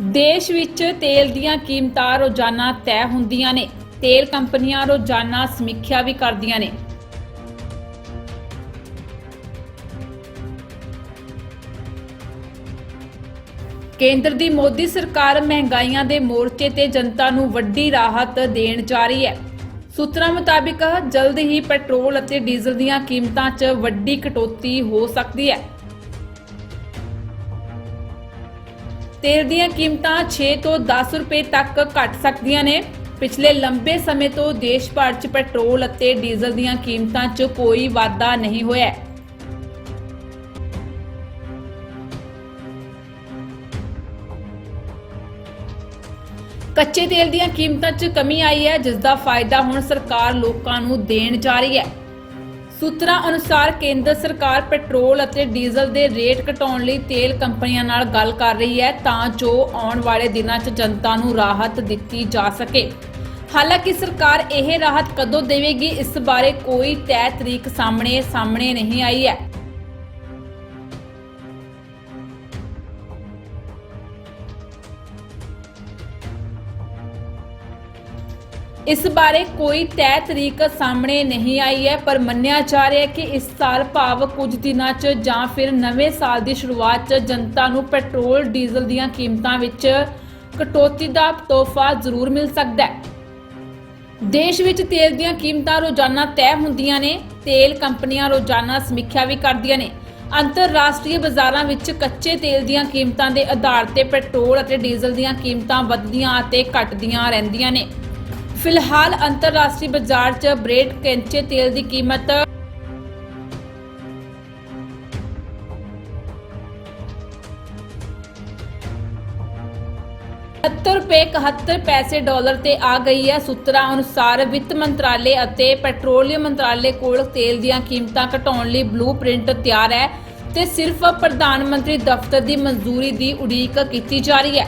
ਦੇਸ਼ ਵਿੱਚ ਤੇਲ ਦੀਆਂ ਕੀਮਤਾਂ ਰੋਜ਼ਾਨਾ ਤੈਅ ਹੁੰਦੀਆਂ ਨੇ। ਤੇਲ ਕੰਪਨੀਆਂ ਰੋਜ਼ਾਨਾ ਸਮੀਖਿਆ ਵੀ ਕਰਦੀਆਂ ਨੇ। ਕੇਂਦਰ ਦੀ ਮੋਦੀ ਸਰਕਾਰ ਮਹਿੰਗਾਈਆਂ ਦੇ ਮੋਰਚੇ ਤੇ ਜਨਤਾ ਨੂੰ ਵੱਡੀ ਰਾਹਤ ਦੇਣ ਜਾ ਰਹੀ ਹੈ। ਸੂਤਰਾਂ ਮੁਤਾਬਿਕ ਜਲਦ ਹੀ ਪੈਟਰੋਲ ਅਤੇ ਡੀਜ਼ਲ ਦੀਆਂ ਕੀਮਤਾਂ 'ਚ ਵੱਡੀ ਕਟੌਤੀ ਹੋ ਸਕਦੀ ਹੈ। ਤੇਲ ਦੀਆਂ ਕੀਮਤਾਂ 6 ਤੋਂ 10 ਰੁਪਏ ਤੱਕ ਘਟ ਸਕਦੀਆਂ ਨੇ। ਪਿਛਲੇ ਲੰਬੇ ਸਮੇਂ ਤੋਂ ਦੇਸ਼ ਭਰ 'ਚ ਪੈਟਰੋਲ ਅਤੇ ਡੀਜ਼ਲ ਦੀਆਂ ਕੀਮਤਾਂ 'ਚ ਕੋਈ ਵਾਧਾ ਨਹੀਂ ਹੋਇਆ। ਹੈ ਕੱਚੇ ਤੇਲ ਦੀਆਂ ਕੀਮਤਾਂ 'ਚ ਕਮੀ ਆਈ ਹੈ, ਜਿਸ ਦਾ ਫਾਇਦਾ ਹੁਣ ਸਰਕਾਰ ਲੋਕਾਂ ਨੂੰ ਦੇਣ ਜਾ ਰਹੀ ਹੈ। ਸੂਤਰਾਂ ਅਨੁਸਾਰ ਕੇਂਦਰ ਸਰਕਾਰ ਪੈਟਰੋਲ ਅਤੇ ਡੀਜ਼ਲ ਦੇ ਰੇਟ ਘਟਾਉਣ ਲਈ ਤੇਲ ਕੰਪਨੀਆਂ ਨਾਲ ਗੱਲ ਕਰ ਰਹੀ ਹੈ ਤਾਂ ਜੋ ਆਉਣ ਵਾਲੇ ਦਿਨਾਂ 'ਚ ਜਨਤਾ ਨੂੰ ਰਾਹਤ ਦਿੱਤੀ ਜਾ ਸਕੇ। ਹਾਲਾਂਕਿ ਸਰਕਾਰ ਇਹ ਰਾਹਤ ਕਦੋਂ ਦੇਵੇਗੀ, ਇਸ ਬਾਰੇ ਕੋਈ ਤੈਅ ਤਰੀਕ ਸਾਹਮਣੇ ਸਾਹਮਣੇ ਨਹੀਂ ਆਈ ਹੈ। ਇਸ ਬਾਰੇ ਕੋਈ ਤੈਅ ਤਰੀਕ ਸਾਹਮਣੇ ਨਹੀਂ ਆਈ ਹੈ, ਪਰ ਮੰਨਿਆ ਜਾ ਰਿਹਾ ਹੈ ਕਿ ਇਸ ਸਾਲ ਭਾਵ ਕੁਝ ਦਿਨਾਂ 'ਚ ਜਾਂ ਫਿਰ ਨਵੇਂ ਸਾਲ ਦੀ ਸ਼ੁਰੂਆਤ 'ਚ ਜਨਤਾ ਨੂੰ ਪੈਟਰੋਲ, ਡੀਜ਼ਲ ਦੀਆਂ ਕੀਮਤਾਂ ਵਿੱਚ ਕਟੌਤੀ ਦਾ ਤੋਹਫਾ ਜ਼ਰੂਰ ਮਿਲ ਸਕਦਾ ਹੈ। ਦੇਸ਼ ਵਿੱਚ ਤੇਲ ਦੀਆਂ ਕੀਮਤਾਂ ਰੋਜ਼ਾਨਾ ਤੈਅ ਹੁੰਦੀਆਂ ਨੇ, ਤੇਲ ਕੰਪਨੀਆਂ ਰੋਜ਼ਾਨਾ ਸਮੀਖਿਆ ਵੀ ਕਰਦੀਆਂ ਨੇ। ਅੰਤਰਰਾਸ਼ਟਰੀ ਬਾਜ਼ਾਰਾਂ ਵਿੱਚ ਕੱਚੇ ਤੇਲ ਦੀਆਂ ਕੀਮਤਾਂ ਦੇ ਆਧਾਰ ਤੇ ਪੈਟਰੋਲ ਅਤੇ ਡੀਜ਼ਲ ਦੀਆਂ ਕੀਮਤਾਂ ਵੱਧਦੀਆਂ ਅਤੇ ਘਟਦੀਆਂ ਰਹਿੰਦੀਆਂ ਨੇ। ਫਿਲਹਾਲ ਅੰਤਰਰਾਸ਼ਟਰੀ ਬਾਜ਼ਾਰ 'ਚ ਬ੍ਰੇਡ ਕੱਚੇ ਤੇਲ ਦੀ ਕੀਮਤ ਰੁਪਏ 71 ਪੈਸੇ ਡਾਲਰ ਤੇ ਆ ਗਈ ਹੈ। ਸੂਤਰਾਂ ਅਨੁਸਾਰ ਵਿੱਤ ਮੰਤਰਾਲੇ ਅਤੇ ਪੈਟਰੋਲੀਅਮ ਮੰਤਰਾਲੇ ਕੋਲ ਤੇਲ ਦੀਆਂ ਕੀਮਤਾਂ ਘਟਾਉਣ ਲਈ ਬਲੂਪ੍ਰਿੰਟ ਤਿਆਰ ਹੈ ਤੇ ਸਿਰਫ ਪ੍ਰਧਾਨ ਮੰਤਰੀ ਦਫ਼ਤਰ ਦੀ ਮਨਜ਼ੂਰੀ ਦੀ ਉਡੀਕ ਕੀਤੀ ਜਾ ਰਹੀ ਹੈ।